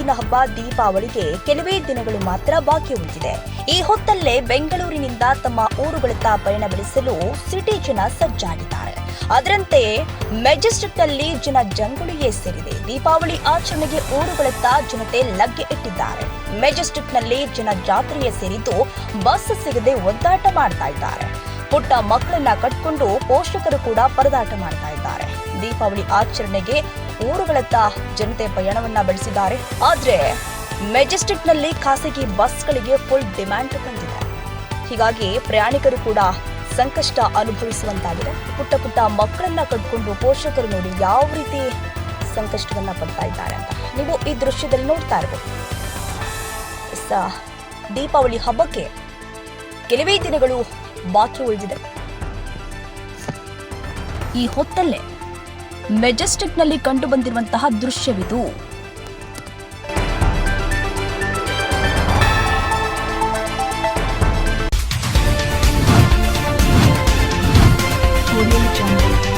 ಬೆಳಕಿನ ಹಬ್ಬ ದೀಪಾವಳಿಗೆ ಕೆಲವೇ ದಿನಗಳು ಮಾತ್ರ ಬಾಕಿ ಉಳಿದಿದೆ. ಈ ಹೊತ್ತಲ್ಲೇ ಬೆಂಗಳೂರಿನಿಂದ ತಮ್ಮ ಊರುಗಳತ್ತ ಪಯಣ ಬೆಳೆಸಲು ಸಿಟಿ ಜನ ಸಜ್ಜಾಗಿದ್ದಾರೆ. ಅದರಂತೆ ಮೆಜೆಸ್ಟಿಕ್ನಲ್ಲಿ ಜನ ಜಂಗುಳಿಯೇ ಸೇರಿದೆ. ದೀಪಾವಳಿ ಆಚರಣೆಗೆ ಊರುಗಳತ್ತ ಜನತೆ ಲಗ್ಗೆ ಇಟ್ಟಿದ್ದಾರೆ. ಮೆಜೆಸ್ಟಿಕ್ನಲ್ಲಿ ಜನ ಜಾತ್ರೆಯೇ ಸೇರಿದ್ದು ಬಸ್ ಸಿಗದೆ ಒದ್ದಾಟ ಮಾಡ್ತಾ ಇದ್ದಾರೆ. ಪುಟ್ಟ ಮಕ್ಕಳನ್ನ ಕಟ್ಕೊಂಡು ಪೋಷಕರು ಕೂಡ ಪರದಾಟ ಮಾಡ್ತಾ ಇದ್ದಾರೆ. ದೀಪಾವಳಿ ಆಚರಣೆಗೆ ಊರುಗಳತ್ತ ಜನತೆ ಪಯಣವನ್ನ ಬೆಳೆಸಿದ್ದಾರೆ. ಆದ್ರೆ ಮೆಜೆಸ್ಟಿಕ್ನಲ್ಲಿ ಖಾಸಗಿ ಬಸ್ಗಳಿಗೆ ಫುಲ್ ಡಿಮ್ಯಾಂಡ್ ಬಂದಿದೆ. ಹೀಗಾಗಿ ಪ್ರಯಾಣಿಕರು ಕೂಡ ಸಂಕಷ್ಟ ಅನುಭವಿಸುವಂತಾಗಿದೆ. ಪುಟ್ಟ ಪುಟ್ಟ ಮಕ್ಕಳನ್ನ ಕಟ್ಕೊಂಡು ಪೋಷಕರು ನೋಡಿ ಯಾವ ರೀತಿ ಸಂಕಷ್ಟವನ್ನ ಪಡ್ತಾ ಇದ್ದಾರೆ ಅಂತ ನೀವು ಈ ದೃಶ್ಯದಲ್ಲಿ ನೋಡ್ತಾ ಇರಬಹುದು ದೀಪಾವಳಿ ಹಬ್ಬಕ್ಕೆ ಕೆಲವೇ ದಿನಗಳು ಬಾಕಿ ಉಳಿದಿದೆ. ಈ ಹೊತ್ತಲ್ಲೇ ಮೆಜೆಸ್ಟಿಕ್ನಲ್ಲಿ ಕಂಡು ಬಂದಿರುವಂತಹ ದೃಶ್ಯವಿದು Audio.